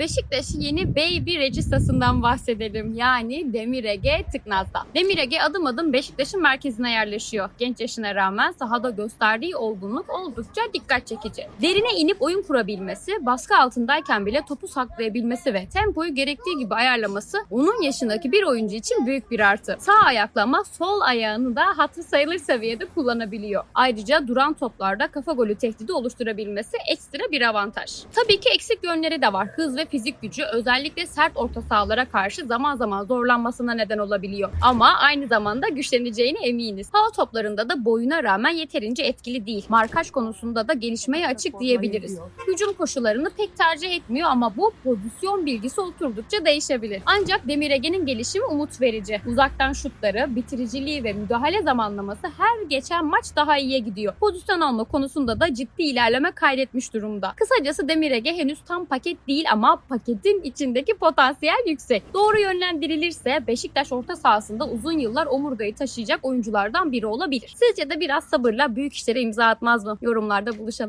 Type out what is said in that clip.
Beşiktaş'ın yeni Baby Registası'ndan bahsedelim. Yani Demir Ege Tıknaz'da. Demir Ege adım adım Beşiktaş'ın merkezine yerleşiyor. Genç yaşına rağmen sahada gösterdiği olgunluk oldukça dikkat çekici. Derine inip oyun kurabilmesi, baskı altındayken bile topu saklayabilmesi ve tempoyu gerektiği gibi ayarlaması onun yaşındaki bir oyuncu için büyük bir artı. Sağ ayaklama sol ayağını da hatırı sayılır seviyede kullanabiliyor. Ayrıca duran toplarda kafa golü tehdidi oluşturabilmesi ekstra bir avantaj. Tabii ki eksik yönleri de var. Hız ve fizik gücü özellikle sert orta sahalara karşı zaman zaman zorlanmasına neden olabiliyor. Ama aynı zamanda güçleneceğine eminiz. Hava toplarında da boyuna rağmen yeterince etkili değil. Markaj konusunda da gelişmeye açık diyebiliriz. Hücum koşularını pek tercih etmiyor ama bu pozisyon bilgisi oturdukça değişebilir. Ancak Demir Ege'nin gelişimi umut verici. Uzaktan şutları, bitiriciliği ve müdahale zamanlaması her geçen maç daha iyiye gidiyor. Pozisyon alma konusunda da ciddi ilerleme kaydetmiş durumda. Kısacası Demir Ege henüz tam paket değil ama paketin içindeki potansiyel yüksek. Doğru yönlendirilirse Beşiktaş orta sahasında uzun yıllar omurgayı taşıyacak oyunculardan biri olabilir. Sizce de biraz sabırla büyük işlere imza atmaz mı? Yorumlarda buluşalım.